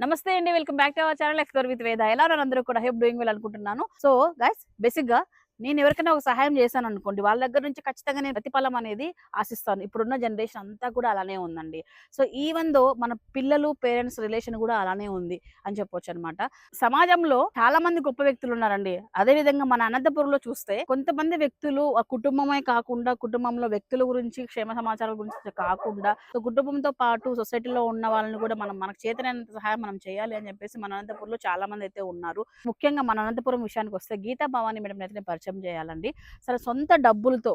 నమస్తే అండి welcome back to our channel explore with Veda. ఎలా అందరూ కూడా హెప్ డూయింగ్ వెల్ అనుకుంటున్నాను. సో గైస్ బేసిక్గా నేను ఎవరికైనా ఒక సహాయం చేశాను అనుకోండి వాళ్ళ దగ్గర నుంచి ఖచ్చితంగా నేను ప్రతిఫలం అనేది ఆశిస్తాను. ఇప్పుడున్న జనరేషన్ అంతా కూడా అలానే ఉందండి. సో ఈవెన్ దో మన పిల్లలు పేరెంట్స్ రిలేషన్ కూడా అలానే ఉంది అని చెప్పొచ్చు అనమాట సమాజంలో చాలా మంది గొప్ప వ్యక్తులు ఉన్నారండి. అదే విధంగా మన అనంతపురంలో చూస్తే కొంతమంది వ్యక్తులు ఆ కుటుంబమే కాకుండా కుటుంబంలో వ్యక్తుల గురించి క్షేమ సమాచారాల గురించి కాకుండా కుటుంబంతో పాటు సొసైటీలో ఉన్న వాళ్ళని కూడా మనం మనకు చేతనైనంత సహాయం మనం చేయాలి అని చెప్పేసి మన అనంతపురంలో చాలా మంది అయితే ఉన్నారు. ముఖ్యంగా మన అనంతపురం విషయానికి వస్తే గీతా భవానీ మేడం అయితే పరిచయం పరిచయం చేయాలండి. సరే సొంత డబ్బులతో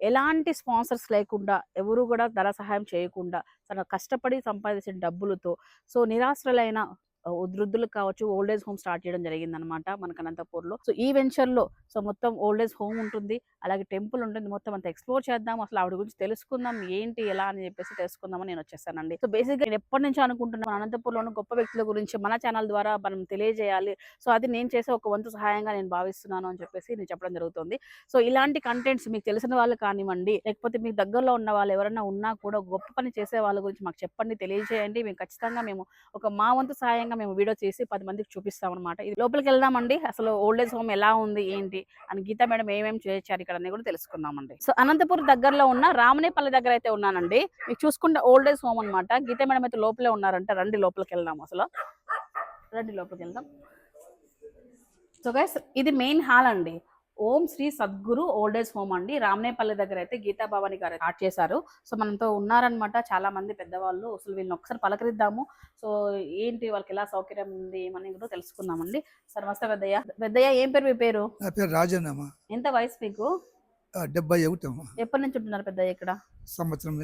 ఎలాంటి స్పాన్సర్స్ లేకుండా ఎవరు కూడా ధర సహాయం చేయకుండా తన కష్టపడి సంపాదించిన డబ్బులతో సో నిరాశ్రలైన వృద్ధులు కావచ్చు ఓల్డ్ ఏజ్ హోమ్ స్టార్ట్ చేయడం జరిగింది అనమాట మనకు అనంతపూర్లో. సో ఈ వెంచర్లో సో మొత్తం ఓల్డ్ ఏజ్ హోమ్ ఉంటుంది. అలాగే టెంపుల్ ఉంటుంది. మొత్తం అంతా ఎక్స్ప్లోర్ చేద్దాం. అసలు ఆవిడ గురించి తెలుసుకుందాం. ఏంటి ఎలా అని చెప్పేసి తెలుసుకుందామని నేను వచ్చేసానండి. సో బేసిక్గా నేను ఎప్పటి నుంచి అనుకుంటున్నాను అనంతపూర్లోని గొప్ప వ్యక్తుల గురించి మన ఛానల్ ద్వారా మనం తెలియజేయాలి. సో అది నేను చేసే ఒక వంతు సహాయంగా నేను భావిస్తున్నాను అని చెప్పేసి నేను చెప్పడం జరుగుతుంది. సో ఇలాంటి కంటెంట్స్ మీకు తెలిసిన వాళ్ళు కానివ్వండి లేకపోతే మీకు దగ్గరలో ఉన్న వాళ్ళు ఎవరైనా ఉన్నా కూడా గొప్ప పని చేసే వాళ్ళ గురించి మాకు చెప్పండి తెలియజేయండి. మేము ఖచ్చితంగా మేము ఒక మా వంతు సహాయంగా మేము వీడియో చేసి పది మందికి చూపిస్తాం అనమాట ఇది లోపలికి వెళ్దామండి అసలు ఓల్డ్ ఏజ్ హోమ్ ఎలా ఉంది ఏంటి అని గీతా మేడం ఏమేమి చేయించారు ఇక్కడ కూడా తెలుసుకుందామండి. సో అనంతపురం దగ్గరలో ఉన్న రామనేపల్లి దగ్గర అయితే ఉన్నానండి. మీకు చూసుకుంటే ఓల్డ్ ఏజ్ హోమ్ అనమాట గీతా మేడం అయితే లోపలే ఉన్నారంట. రండి లోపలికి వెళ్దాం అసలు. రండి లోపలికి వెళ్దాం సో గైస్ ఇది మెయిన్ హాల్ అండి. Om Shri Sadguru old age home అండి. రామనేపల్లి దగ్గర అయితే గీతా భవాని గారు స్టార్ట్ చేశారు. సో మనతో ఉన్నారనమాట చాలా మంది పెద్దవాళ్ళు. అసలు వీళ్ళని ఒకసారి పలకరిద్దాము. సో ఏంటి వాళ్ళకి ఎలా సౌకర్యం ఉంది ఏమని కూడా తెలుసుకుందామండి. సార్ నమస్తే పెద్దయ్య. పెద్దయ్య ఏం పేరు మీ పేరు? నా పేరు రాజన్నమ్మ. ఎంత వయసు మీకు? డెబ్బై ఒకటమ్మ. ఎప్పటి నుంచి ఉంటున్నారు పెద్దయ్య ఇక్కడ? సంవత్సరం.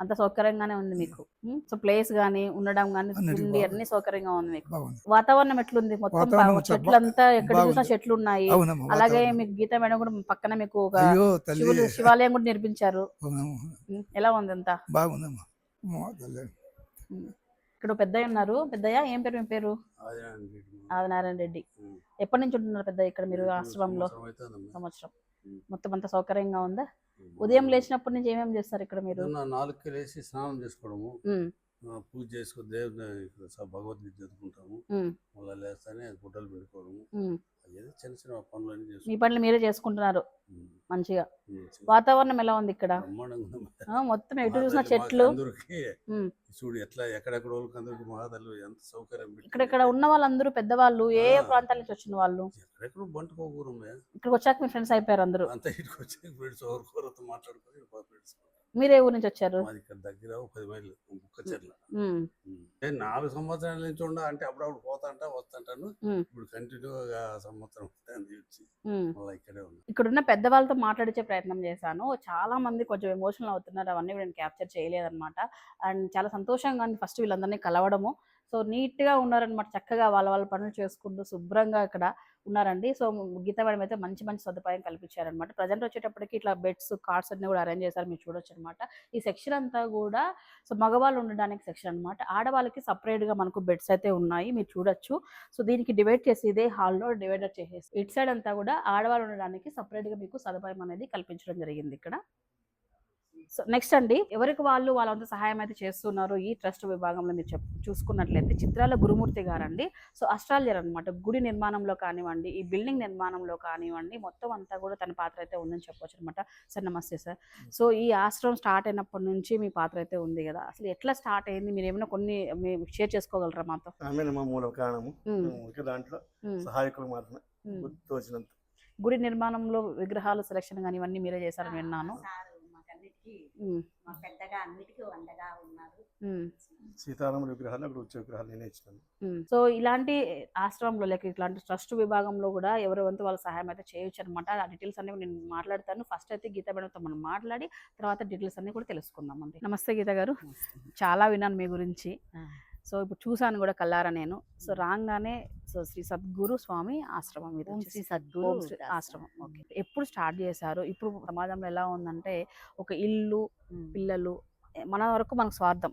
అంత సౌకర్యంగానే ఉంది మీకు? సో ప్లేస్ గానీ ఉండడం గానీ తిండి. అన్ని సౌకర్యంగా ఉంది మీకు. వాతావరణం ఎట్లుంది? మొత్తం చాలా చెట్లంతా ఎక్కడ చూసినా. చెట్లు ఉన్నాయి అలాగే. మీకు గీత మేడం కూడా పక్కన మీకు ఒక శివాలయం కూడా నిర్మించారు? ఎలా ఉంది అంతా? బాగుందమ్మా. ఇక్కడ పెద్దయ్య ఉన్నారు. పెద్దయ్య ఏం పేరు మీ పేరు? ఆదినారాయణ రెడ్డి ఎప్పటి నుంచి ఉంటున్నారు పెద్దయ్య ఇక్కడ మీరు ఆశ్రమంలో? సంవత్సరం మొత్తం అంతా సౌకర్యంగా ఉందా? ఉదయం లేచినప్పటి నుంచి ఏమేమి చేస్తారు ఇక్కడ మీరు? నాలుగుకి లేచి స్నానం చేసుకోవడము. పూజ చేసుకుని దేవుని భగవద్గీత చదువుకుంటాము. మళ్ళీ లేస్తానే గుడ్డలు పెట్టుకోవడము. చిన్న చిన్న పనులన్నీ మీ పనులు మీరే చేసుకుంటున్నారు. మంచిగా. వాతావరణం ఎలా ఉంది ఇక్కడ? మొత్తం ఎటు చూసిన చెట్లు. చూడు ఎట్లా ఎక్కడెక్కడ అందరికి ఎంత సౌకర్యం పెట్టింది. ఇక్కడ ఇక్కడ ఉన్న వాళ్ళందరూ పెద్దవాళ్ళు ఏ. ప్రాంతాల నుంచి వచ్చిన వాళ్ళు? ఎక్కడెక్కడ బంటుకోకూరమే ఇక్కడికి వచ్చాక మీ ఫ్రెండ్స్ అయిపోయారు అందరూ. అంతా ఇటుకు వచ్చి ఫ్రెండ్స్ మాట్లాడుకొని ఫ్రెండ్స్ మీరే ఊరు నుంచి వచ్చారు? మాది ఇక్కడ దగ్గర ఒక పది మైళ్ళు ఉమ్, ఏ నాలుగు సంవత్సరాల నుంచి ఉండ అంటే అప్పుడప్పుడు పోతాంటా వస్తుంటాను. ఇప్పుడు కంటిన్యూగా సంవత్సరం వచ్చి. మళ్ళీ ఇక్కడే ఉన్నా. ఇక్కడున్న పెద్దవాళ్ళతో మాట్లాడించే ప్రయత్నం చేశాను. చాలా మంది కొంచెం ఎమోషనల్ అవుతున్నారు అవన్నీ నేను క్యాప్చర్ చేయలేదన్నమాట. అండ్ చాలా సంతోషంగా ఉంది ఫస్ట్ వీళ్ళందరినీ కలవడము. సో నీట్గా ఉన్నారనమాట చక్కగా వాళ్ళ వాళ్ళ పనులు చేసుకుంటూ శుభ్రంగా ఇక్కడ ఉన్నారండి. సో గీత మేడం అయితే మంచి మంచి సదుపాయం కల్పించారనమాట ప్రజెంట్ వచ్చేటప్పటికి ఇట్లా బెడ్స్ కార్డ్స్ అన్ని కూడా అరేంజ్ చేశారు మీరు చూడొచ్చు అనమాట ఈ సెక్షన్ అంతా కూడా సో మగవాళ్ళు ఉండడానికి సెక్షన్ అనమాట ఆడవాళ్ళకి సపరేట్గా గా మనకు బెడ్స్ అయితే ఉన్నాయి మీరు చూడొచ్చు. సో దీనికి డివైడ్ చేసి ఇదే హాల్లో డివైడర్ చేసేసి ఇటు సైడ్ అంతా కూడా ఆడవాళ్ళు ఉండడానికి సపరేట్గా గా మీకు సదుపాయం అనేది కల్పించడం జరిగింది ఇక్కడ. సో నెక్స్ట్ అండి ఎవరికి వాళ్ళు వాళ్ళంతా సహాయం అయితే చేస్తున్నారు ఈ ట్రస్ట్ విభాగంలో మీరు చెప్ చూసుకున్నట్లయితే చిత్రాల గురుమూర్తి గారండి. సో అస్ట్రాలజర్ అన్నమాట గుడి నిర్మాణంలో కానివ్వండి ఈ బిల్డింగ్ నిర్మాణంలో కానివ్వండి మొత్తం అంతా కూడా తన పాత్ర అయితే ఉందని చెప్పొచ్చు అనమాట సార్ నమస్తే సార్. సో ఈ ఆశ్రమం స్టార్ట్ అయినప్పటి నుంచి మీ పాత్ర అయితే ఉంది కదా అసలు ఎట్లా స్టార్ట్ అయింది? మీరు ఏమైనా కొన్ని షేర్ చేసుకోగలరా మాతో? మూల కారణము. దాంట్లో సహాయకులు మాత్రమే గుడి నిర్మాణంలో విగ్రహాలు సెలక్షన్ కానీ ఇవన్నీ మీరే చేశారని విన్నాను. మా పెద్దగా అన్నిటికీ వండగా ఉన్నారు. ఉమ్. సీతారాముల విగ్రహాలు అక్కడ వచ్చే విగ్రహాలు నేనే ఇచ్చినాను. ఉమ్. సో ఇలాంటి ఆశ్రమంలో లేక ఇట్లాంటి ట్రస్ట్ విభాగంలో కూడా ఎవరి వంతు వాళ్ళ సహాయం అయితే చేయొచ్చు అనమాట ఆ డీటెయిల్స్ అన్ని నేను మాట్లాడతాను. ఫస్ట్ అయితే గీత మేడంతో మనం మాట్లాడి తర్వాత డీటెయిల్స్ అన్ని కూడా తెలుసుకుందాం అండి నమస్తే గీత గారు. చాలా విన్నాను మీ గురించి. సో ఇప్పుడు చూసాను కూడా కల్లారా నేను. సో రాగానే శ్రీ సద్గురు స్వామి ఆశ్రమం ఇది. శ్రీ సద్గురు ఆశ్రమం. ఓకే. ఎప్పుడు స్టార్ట్ చేశారు? ఇప్పుడు సమాజంలో ఎలా ఉందంటే ఒక ఇల్లు పిల్లలు మన వరకు మనకు స్వార్థం.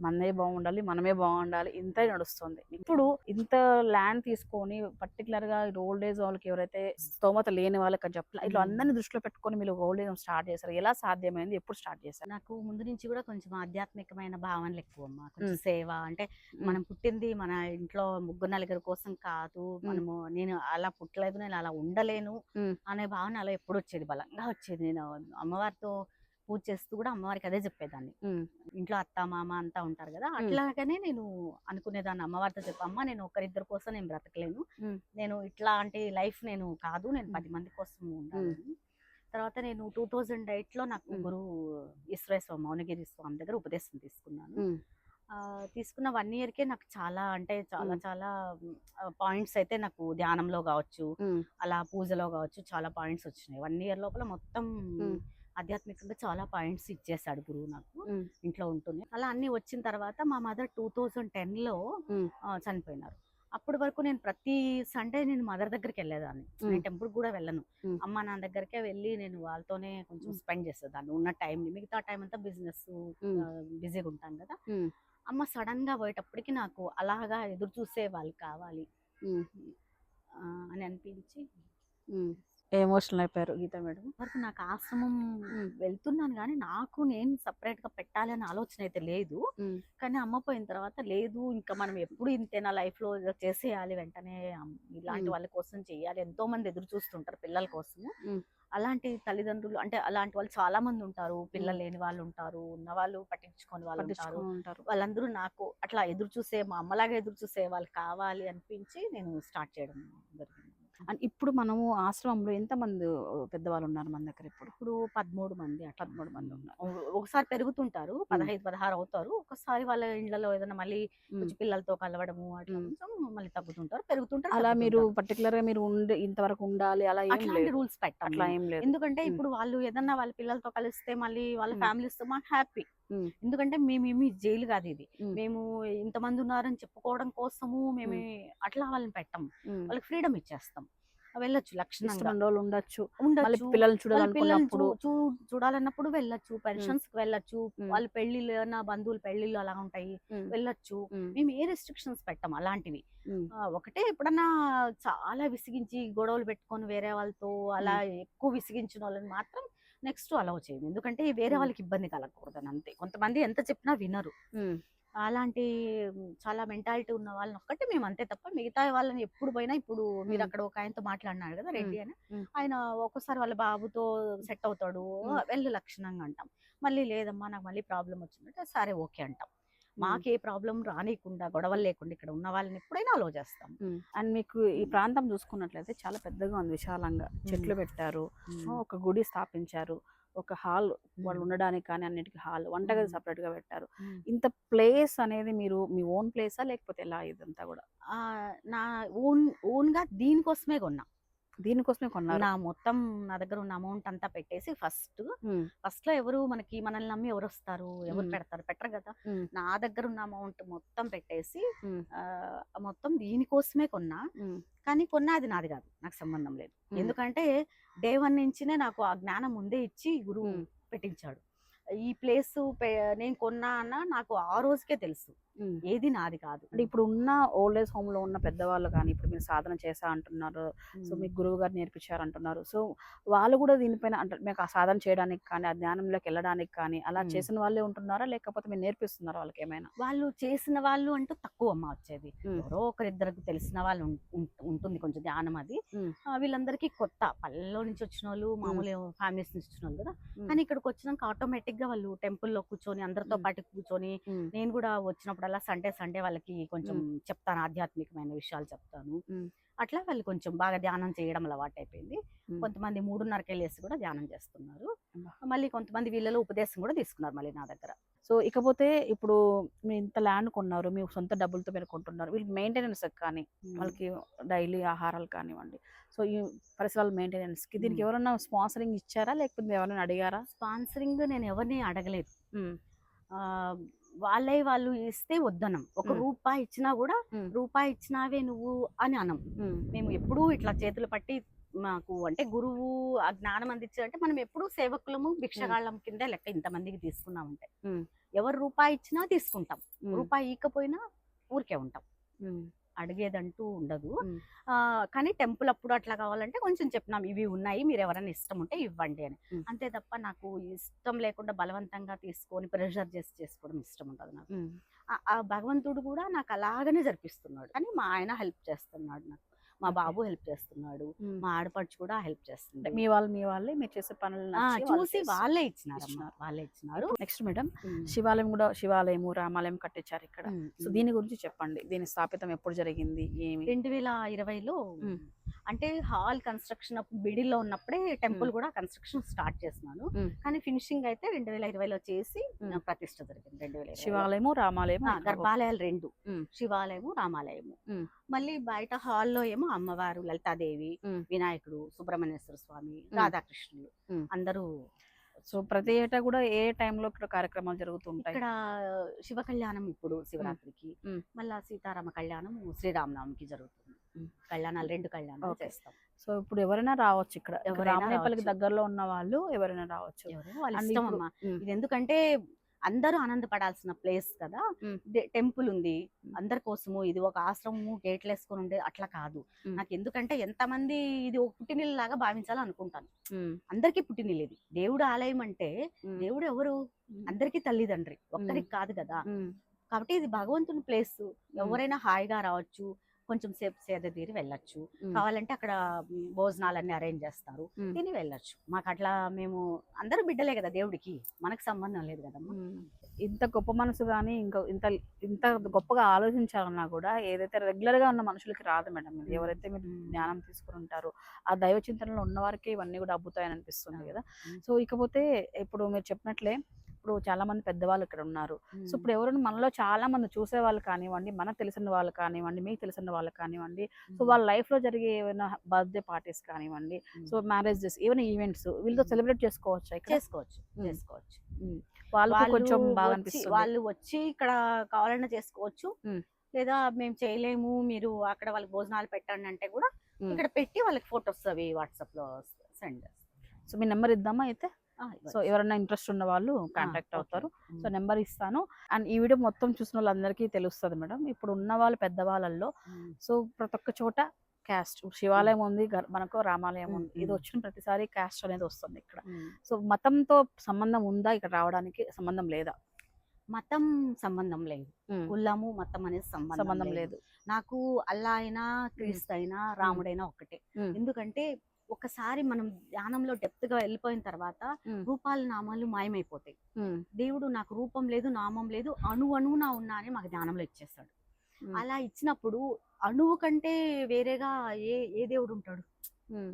మనమే బాగుండాలి మనమే బాగుండాలి ఇంతే నడుస్తుంది. ఇప్పుడు ఇంత ల్యాండ్ తీసుకొని పర్టికులర్గా ఓల్డ్ ఏజ్ వాళ్ళకి ఎవరైతే స్తోమత లేని వాళ్ళకి అని చెప్పాలి ఇట్లా. అందరినీ దృష్టిలో పెట్టుకొని మీరు ఓల్డ్ ఏజ్ స్టార్ట్ చేశారు. ఎలా సాధ్యమైంది? ఎప్పుడు స్టార్ట్ చేశారు? నాకు ముందు నుంచి కూడా కొంచెం ఆధ్యాత్మికమైన భావనలు ఎక్కువ అమ్మా. కొంచెం సేవ అంటే. మనం పుట్టింది మన ఇంట్లో ముగ్గురు నలుగురు కోసం కాదు. మనము నేను అలా పుట్టలేదు నేను అలా ఉండలేను. అనే భావన అలా ఎప్పుడు వచ్చేది? బలంగా వచ్చేది. నేను అమ్మవారితో పూజ చేస్తూ కూడా అమ్మవారికి అదే చెప్పేదాన్ని. ఇంట్లో అత్త మామ అంతా ఉంటారు కదా అట్లాగనే నేను అనుకునేదాన్ని అమ్మవారితో చెప్పు అమ్మ నేను ఒకరిద్దరి కోసం నేను బ్రతకలేను. నేను ఇట్లాంటి లైఫ్ నేను కాదు నేను పది మంది కోసం ఉండాలి తర్వాత నేను టూ థౌజండ్ ఎయిట్లో నాకు మ్మ్. గురువు ఈశ్వరేశ్వర మౌనగిరి స్వామి దగ్గర ఉపదేశం తీసుకున్నాను తీసుకున్న వన్ ఇయర్కే నాకు చాలా అంటే చాలా. చాలా పాయింట్స్ అయితే నాకు ధ్యానంలో కావచ్చు. అలా పూజలో కావచ్చు చాలా పాయింట్స్ వచ్చినాయి వన్ ఇయర్ లోపల మొత్తం. ఆధ్యాత్మికంగా చాలా పాయింట్స్ ఇచ్చేసాడు గురువు నాకు. ఇంట్లో ఉంటుంది అలా అన్ని వచ్చిన తర్వాత మా మదర్ టూ థౌజండ్ టెన్లో మ్మ్. చనిపోయినారు అప్పటి వరకు నేను ప్రతి సండే నేను మదర్ దగ్గరికి వెళ్ళేదాన్ని నేను. టెంపుల్ కూడా వెళ్ళను మ్మ్. అమ్మ నా దగ్గరికే వెళ్ళి నేను వాళ్ళతోనే కొంచెం. స్పెండ్ చేసేదాన్ని ఉన్న టైం మిగతా టైం అంతా బిజినెస్. బిజీగా ఉంటాను కదా మ్మ్. అమ్మ సడన్గా పోయేటప్పటికి నాకు అలాగా ఎదురు చూసే వాళ్ళు కావాలి అని అనిపించి. ఎమోషనల్ అయిపోయారు గీత మేడం. వరకు నాకు ఆశ్రమం వెళ్తున్నాను కానీ నాకు నేను సపరేట్గా పెట్టాలి అనే ఆలోచన అయితే లేదు. కానీ అమ్మ పోయిన తర్వాత లేదు ఇంకా మనం ఎప్పుడు ఇంతేనా లైఫ్లో చేసేయాలి వెంటనే ఇలాంటి. వాళ్ళ కోసం చేయాలి. ఎంతో మంది ఎదురు చూస్తుంటారు పిల్లల కోసం. అలాంటి తల్లిదండ్రులు అంటే అలాంటి వాళ్ళు చాలా మంది ఉంటారు. పిల్లలు లేని వాళ్ళు ఉంటారు ఉన్న వాళ్ళు పట్టించుకొని వాళ్ళు ఉంటారు. వాళ్ళందరూ నాకు అట్లా ఎదురు చూసే మా అమ్మలాగా ఎదురు చూసే వాళ్ళు కావాలి అనిపించి నేను స్టార్ట్ చేయడం జరిగింది. అండ్ ఇప్పుడు మనము ఆశ్రమంలో ఎంత మంది పెద్దవాళ్ళు ఉన్నారు మన దగ్గర ఇప్పుడు? ఇప్పుడు పదమూడు మంది పదమూడు మంది ఉన్నారు. ఒకసారి పెరుగుతుంటారు. పదహైదు పదహారు అవుతారు. ఒకసారి వాళ్ళ ఇళ్ళలో ఏదైనా మళ్ళీ పిల్లలతో కలవడము అట్లా మళ్ళీ తగ్గుతుంటారు. పెరుగుతుంటారు అలా మీరు. పర్టికులర్గా మీరు ఉండి ఇంతవరకు ఉండాలి అలా అట్లాంటి రూల్స్ పెట్టాలి అట్లా ఏం లేదు. ఎందుకంటే. ఇప్పుడు వాళ్ళు ఏదన్నా వాళ్ళ పిల్లలతో కలిస్తే మళ్ళీ వాళ్ళ. ఫ్యామిలీస్తో మాకు హ్యాపీ. ఎందుకంటే మేము ఏమి జైలు కాదు ఇది. మ్మ్. ఇంతమంది ఉన్నారని చెప్పుకోవడం కోసము మేము అట్లా వాళ్ళని పెట్టం మ్మ్. వాళ్ళకి ఫ్రీడమ్ ఇచ్చేస్తాం. వెళ్ళొచ్చు లక్షణంగా. ఇష్టమైన రోజులు ఉండొచ్చు. చూడాలనుకున్నప్పుడు. చూడాలన్నప్పుడు వెళ్ళొచ్చు. పెన్షన్స్కి వెళ్ళొచ్చు. వాళ్ళ పెళ్ళిళ్ళు నా బంధువుల పెళ్ళిళ్ళు అలా ఉంటాయి. వెళ్ళొచ్చు. మ్మ్. ఏ రెస్ట్రిక్షన్స్ పెట్టాం అలాంటివి. ఒకటే ఎప్పుడన్నా చాలా విసిగించి గొడవలు పెట్టుకొని వేరే వాళ్ళతో అలా ఎక్కువ విసిగించిన వాళ్ళని మాత్రం నెక్స్ట్ అలౌ చేయము ఎందుకంటే వేరే. వాళ్ళకి ఇబ్బంది కలగకూడదని అంతే కొంతమంది ఎంత చెప్పినా వినరు. అలాంటి చాలా మెంటాలిటీ ఉన్న వాళ్ళని ఒక్కటే మేము అంతే తప్ప మిగతా వాళ్ళని ఎప్పుడు పోయినా ఇప్పుడు మీరు. అక్కడ ఒక ఆయనతో మాట్లాడినారు కదా రెడ్డి అని. ఆయన ఒక్కోసారి వాళ్ళ బాబుతో సెట్ అవుతాడు. వెళ్ళు లక్షణంగా అంటాం మళ్ళీ లేదమ్మా నాకు మళ్ళీ ప్రాబ్లం వచ్చిందంటే సరే ఓకే అంటాం మాకు ప్రాబ్లం రానియకుండా గొడవలు లేకుండా ఇక్కడ ఉన్న వాళ్ళని ఎప్పుడైనా అలో చేస్తాం. అండ్ మీకు ఈ ప్రాంతం చూసుకున్నట్లయితే చాలా పెద్దగా ఉంది. విశాలంగా చెట్లు పెట్టారు. ఒక గుడి స్థాపించారు. ఒక హాల్ వాళ్ళు. ఉండడానికి కానీ అన్నిటికీ హాల్ వంటగది. సపరేట్గా పెట్టారు. ఇంత ప్లేస్ అనేది మీరు మీ ఓన్ ప్లేసా లేకపోతే ఎలా ఇదంతా కూడా? నా ఓన్ ఓన్గా దీనికోసమే కొన్నా. దీనికోసమే కొన్నారు నా మొత్తం నా దగ్గర ఉన్న అమౌంట్ అంతా పెట్టేసి ఫస్ట్. ఫస్ట్లో ఎవరు మనకి మనల్ని నమ్మి ఎవరు వస్తారు ఎవరు. పెడతారు పెట్టరు కదా. నా దగ్గర ఉన్న అమౌంట్ మొత్తం పెట్టేసి మొత్తం దీనికోసమే కొన్నా. కానీ కొన్నా అది నాది కాదు నాకు సంబంధం లేదు. ఎందుకంటే డే వన్ నుంచినే నాకు ఆ జ్ఞానం ముందే ఇచ్చి గురువు. పెట్టించాడు ఈ ప్లేస్ నేను కొన్నా అన్న నాకు ఆ రోజుకే తెలుసు. ఏది నాది కాదు. అంటే ఇప్పుడు ఉన్న ఓల్డ్ ఏజ్ హోమ్లో ఉన్న పెద్దవాళ్ళు కానీ ఇప్పుడు మీరు సాధన చేసా అంటున్నారు. సో. మీకు గురువు గారు నేర్పించారు అంటున్నారు. సో వాళ్ళు కూడా దీనిపైన అంటే మీకు ఆ సాధన చేయడానికి కానీ ఆ జ్ఞానంలోకి వెళ్ళడానికి కానీ అలా. చేసిన వాళ్ళే ఉంటున్నారా? లేకపోతే మీరు నేర్పిస్తున్నారా వాళ్ళకి ఏమైనా? వాళ్ళు చేసిన వాళ్ళు అంటూ తక్కువ అమ్మ వచ్చేది. ఎవరో ఒకరిద్దరికి తెలిసిన వాళ్ళు ఉంటుంది కొంచెం ధ్యానం అది. వీళ్ళందరికీ కొత్త. పల్లెలో నుంచి వచ్చిన వాళ్ళు మామూలు ఫ్యామిలీస్ నుంచి వచ్చిన వాళ్ళు కదా. కానీ ఇక్కడికి వచ్చినాక ఆటోమేటిక్ గా వాళ్ళు టెంపుల్లో కూర్చొని అందరితో. పాటు కూర్చొని. నేను కూడా వచ్చినప్పుడల్లా సండే సండే వాళ్ళకి కొంచెం చెప్తాను ఆధ్యాత్మికమైన విషయాలు చెప్తాను. అట్లా వాళ్ళు కొంచెం బాగా ధ్యానం చేయడం అలవాటు అయిపోయింది. కొంతమంది మూడున్నరకి వెళ్ళేసి కూడా ధ్యానం చేస్తున్నారు. మళ్ళీ కొంతమంది వీళ్ళలో ఉపదేశం కూడా తీసుకున్నారు మళ్ళీ నా దగ్గర. సో ఇకపోతే ఇప్పుడు మీరు ఇంత ల్యాండ్ కొన్నారు మీ సొంత డబ్బులతో మీరు కొంటున్నారు వీళ్ళు మెయింటెనెన్స్ కానీ వాళ్ళకి డైలీ ఆహారాలు కానివ్వండి. సో ఈ పరిసరాల మెయింటెనెన్స్కి దీనికి. ఎవరైనా స్పాన్సరింగ్ ఇచ్చారా? లేకపోతే ఎవరైనా అడిగారా? స్పాన్సరింగ్ నేను ఎవరిని అడగలేదు. వాళ్ళే వాళ్ళు ఇస్తే వద్దనం ఒక. రూపాయి ఇచ్చినా కూడా. రూపాయి ఇచ్చినావే నువ్వు అని అనం మ్మ్. ఎప్పుడూ ఇట్లా చేతులు పట్టి మాకు అంటే గురువు ఆ జ్ఞానం అందించారంటే మనం ఎప్పుడు సేవకులము భిక్షగాళ్ళం కింద లెక్క ఇంతమందికి తీసుకున్నామంటే. ఎవరు రూపాయి ఇచ్చినా తీసుకుంటాం. రూపాయి ఇవ్వకపోయినా ఊరికే ఉంటాం. అడిగేదంటూ ఉండదు. కానీ టెంపుల్ అప్పుడు అట్లా కావాలంటే కొంచెం చెప్పినాం ఇవి ఉన్నాయి మీరు ఎవరైనా ఇష్టం ఉంటే ఇవ్వండి అని. అంతే తప్ప నాకు ఇష్టం లేకుండా బలవంతంగా తీసుకొని ప్రెషర్ చేసి చేసుకోవడం ఇష్టం ఉండదు నాకు. ఆ భగవంతుడు కూడా నాకు అలాగనే జరిపిస్తున్నాడు. కానీ మా ఆయన హెల్ప్ చేస్తున్నాడు నాకు. మా. బాబు హెల్ప్ చేస్తున్నాడు. మా ఆడపడుచు కూడా హెల్ప్ చేస్తుంది మీ వాళ్ళు మీ వాళ్ళే మీరు చేసే పనులు చూసి. వాళ్ళే ఇచ్చినారు. వాళ్ళే ఇచ్చినారు నెక్స్ట్ మేడం. శివాలయం కూడా శివాలయము రామాలయం కట్టించారు ఇక్కడ సో. దీని గురించి చెప్పండి దీని స్థాపితం ఎప్పుడు జరిగింది ఏమి రెండు వేల ఇరవైలో. అంటే హాల్ కన్స్ట్రక్షన్ బిడిలో ఉన్నప్పుడే టెంపుల్ కూడా కన్స్ట్రక్షన్ స్టార్ట్ చేసినాను. కానీ ఫినిషింగ్ అయితే రెండు వేల ఇరవైలో చేసి ప్రతిష్ట జరిగింది రెండు వేల. శివాలయము రామాలయము గర్భాలయాలు రెండు. శివాలయము రామాలయము. మళ్ళీ బయట హాల్లో ఏమో అమ్మవారు లలితాదేవి. వినాయకుడు సుబ్రహ్మణ్యేశ్వర స్వామి. రాధాకృష్ణులు. అందరూ సో ప్రతి ఏటా కూడా ఏ టైంలో ఇక్కడ కార్యక్రమాలు జరుగుతుంటాయి ఇక్కడ శివ కళ్యాణం ఇప్పుడు శివరాత్రికి. మళ్ళా సీతారామ కళ్యాణం శ్రీరామనవమికి జరుగుతుంది. కళ్యాణాలు రెండు కళ్యాణాలు. చేస్తాం సో ఇప్పుడు ఎవరైనా రావచ్చు ఇక్కడ ఎవరైనా రామనేపల్లికి. దగ్గరలో ఉన్న వాళ్ళు ఎవరైనా రావచ్చు ఇష్టం అమ్మా. ఇది ఎందుకంటే అందరూ ఆనందపడాల్సిన ప్లేస్ కదా. టెంపుల్ ఉంది. అందరి కోసము ఇది ఒక ఆశ్రమము గేట్లు వేసుకొని ఉండే అట్లా కాదు. నాకు ఎందుకంటే ఎంతమంది ఇది ఒక పుట్టినిల్లు లాగా భావించాలని అనుకుంటాను ఉమ్. అందరికీ పుట్టినిల్లు ఇది దేవుడు ఆలయం అంటే. దేవుడు ఎవరు. అందరికీ తల్లిదండ్రి ఒక్కరికి కాదు కదా. కాబట్టి ఇది భగవంతుని ప్లేస్ ఎవరైనా హాయిగా రావచ్చు కొంచెం సేపు సేద తీరి వెళ్ళొచ్చు. కావాలంటే అక్కడ భోజనాలన్నీ అరేంజ్ చేస్తారు. తిని వెళ్ళొచ్చు మాకు అట్లా మేము అందరూ బిడ్డలే కదా దేవుడికి మనకు సంబంధం లేదు కదమ్మా ఉమ్. ఇంత గొప్ప మనసు కానీ ఇంకా ఇంత ఇంత గొప్పగా ఆలోచించాలన్నా కూడా ఏదైతే రెగ్యులర్గా ఉన్న మనుషులకి రాదు మేడం ఇది. ఎవరైతే మీరు. జ్ఞానం తీసుకుని ఉంటారో ఆ దైవ చింతనలో ఉన్న వారికి ఇవన్నీ కూడా అబ్బుతాయని అనిపిస్తుంది కదా. సో ఇకపోతే ఇప్పుడు మీరు చెప్పినట్లే ఇప్పుడు చాలా మంది పెద్దవాళ్ళు ఇక్కడ ఉన్నారు. సో ఇప్పుడు ఎవరైనా మనలో చాలా మంది చూసే వాళ్ళు కానివ్వండి మనకు తెలిసిన వాళ్ళు కానివ్వండి మీకు తెలిసిన వాళ్ళు కానివ్వండి సో వాళ్ళ లైఫ్లో జరిగే ఏమైనా బర్త్డే పార్టీస్ కానివ్వండి సో మ్యారేజెస్ ఏమైనా ఈవెంట్స్ వీళ్ళతో. సెలబ్రేట్ చేసుకోవచ్చా చేసుకోవచ్చు. చేసుకోవచ్చు. వాళ్ళు కొంచెం బాగా వాళ్ళు వచ్చి ఇక్కడ కావాలన్నా చేసుకోవచ్చు. లేదా మేము చేయలేము మీరు అక్కడ వాళ్ళకి భోజనాలు పెట్టండి అంటే కూడా. ఇక్కడ పెట్టి వాళ్ళకి ఫొటోస్ అవి వాట్సాప్లో సెండ్ సో మీ నెంబర్ ఇద్దామా అయితే? సో ఎవరైనా ఇంట్రెస్ట్ ఉన్న వాళ్ళు కాంటాక్ట్ అవుతారు. సో నెంబర్ ఇస్తాను. అండ్ ఈ వీడియో మొత్తం చూసిన వాళ్ళందరికీ తెలుస్తుంది మేడం. ఇప్పుడు ఉన్న వాళ్ళు పెద్దవాళ్ళల్లో సో ప్రతి ఒక్క చోట క్యాస్ట్ శివాలయం ఉంది మనకు రామాలయం ఉంది. ఇది. వచ్చిన ప్రతిసారి క్యాస్ట్ అనేది వస్తుంది ఇక్కడ. సో మతంతో సంబంధం ఉందా ఇక్కడ రావడానికి సంబంధం లేదా? మతం సంబంధం లేదు. కులము మతం అనేది సంబంధం లేదు. నాకు అల్లా అయినా క్రీస్తు అయినా రాముడైనా ఒకటే. ఎందుకంటే ఒకసారి మనం ధ్యానంలో డెప్త్గా వెళ్ళిపోయిన తర్వాత. రూపాలు నామాలు మాయమైపోతాయి. దేవుడు నాకు రూపం లేదు నామం లేదు అణు అణువునా ఉన్నా అని మాకు ధ్యానంలో ఇచ్చేస్తాడు. అలా ఇచ్చినప్పుడు అణువు కంటే వేరేగా ఏ ఏ దేవుడు ఉంటాడు.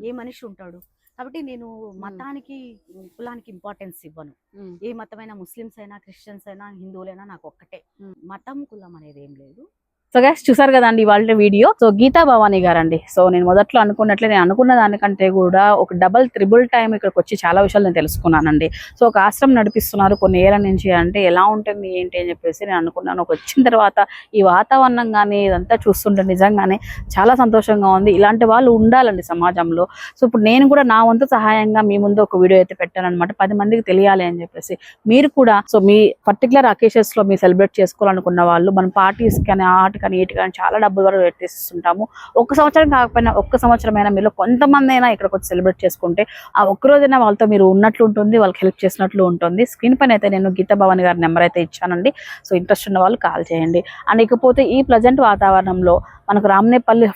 ఏ మనిషి ఉంటాడు కాబట్టి నేను మతానికి కులానికి ఇంపార్టెన్స్ ఇవ్వను. ఏ మతమైనా ముస్లిమ్స్ అయినా క్రిస్టియన్స్ అయినా హిందువులైనా నాకు ఒక్కటే. మతం కులం అనేది ఏం లేదు సో గ్యాస్ చూసారు కదండి ఇవాళ వీడియో. సో గీతా భవానీ గారండి. సో నేను మొదట్లో అనుకున్నట్లే నేను అనుకున్న దానికంటే కూడా ఒక డబల్ త్రిబుల్ టైం ఇక్కడికి వచ్చి చాలా విషయాలు నేను తెలుసుకున్నానండి. సో ఒక ఆశ్రమం నడిపిస్తున్నారు కొన్ని ఏళ్ళ నుంచి అంటే ఎలా ఉంటుంది ఏంటి అని చెప్పేసి నేను అనుకున్నాను. ఒక వచ్చిన తర్వాత ఈ వాతావరణం కానీ ఇదంతా చూస్తుంటే నిజంగానే చాలా సంతోషంగా ఉంది. ఇలాంటి వాళ్ళు ఉండాలండి సమాజంలో. సో ఇప్పుడు నేను కూడా నా వంతు సహాయంగా మీ ముందు ఒక వీడియో అయితే పెట్టాను అనమాట పది మందికి తెలియాలి అని చెప్పేసి. మీరు కూడా సో మీ పర్టికులర్ అకేషన్స్లో మీరు సెలబ్రేట్ చేసుకోవాలనుకున్న వాళ్ళు మన పార్టీస్ కానీ ఆట కానీ ఇటు కానీ చాలా డబ్బులు వరకు పెట్టేస్తుంటాము ఒక్క సంవత్సరం కాకపోయినా ఒక్క సంవత్సరం అయినా మీలో కొంతమంది అయినా ఇక్కడికి వచ్చి సెలబ్రేట్ చేసుకుంటే ఆ ఒక్క రోజైనా వాళ్ళతో మీరు ఉన్నట్లు ఉంటుంది వాళ్ళకి హెల్ప్ చేసినట్లు ఉంటుంది. స్క్రీన్ పైన అయితే నేను గీతా భవాని గారి నెంబర్ అయితే ఇచ్చానండి. సో ఇంట్రెస్ట్ ఉన్న వాళ్ళు కాల్ చేయండి. అండ్ ఇకపోతే ఈ ప్రజెంట్ వాతావరణంలో మనకు రామ్నేపల్లి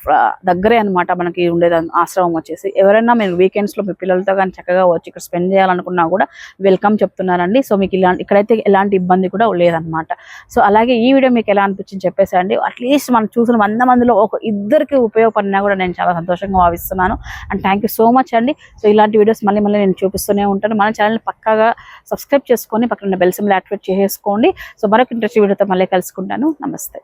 దగ్గరే అనమాట మనకి ఉండేది ఆశ్రమం వచ్చేసి. ఎవరైనా మీరు వీకెండ్స్లో మీ పిల్లలతో కానీ చక్కగా వచ్చి ఇక్కడ స్పెండ్ చేయాలనుకున్నా కూడా వెల్కమ్ చెప్తున్నారండి. సో మీకు ఇలాంటి ఇక్కడైతే ఎలాంటి ఇబ్బంది కూడా లేదనమాట సో అలాగే ఈ వీడియో మీకు ఎలా అనిపించింది చెప్పేసండి అట్లీస్ట్ మనం చూసిన వంద మందిలో ఒక ఇద్దరికి ఉపయోగపడినా కూడా నేను చాలా సంతోషంగా భావిస్తున్నాను. And thank you so much అండి. సో ఇలాంటి వీడియోస్ మళ్ళీ మళ్ళీ నేను చూపిస్తూనే ఉంటాను. మన ఛానల్ని పక్కాగా సబ్స్క్రైబ్ చేసుకొని పక్కన బెల్ సింబల్ యాక్టివేట్ చేసుకోండి సో మరొక ఇంట్రెస్ట్ వీడియోతో మళ్ళీ కలుసుకుంటాను. నమస్తే.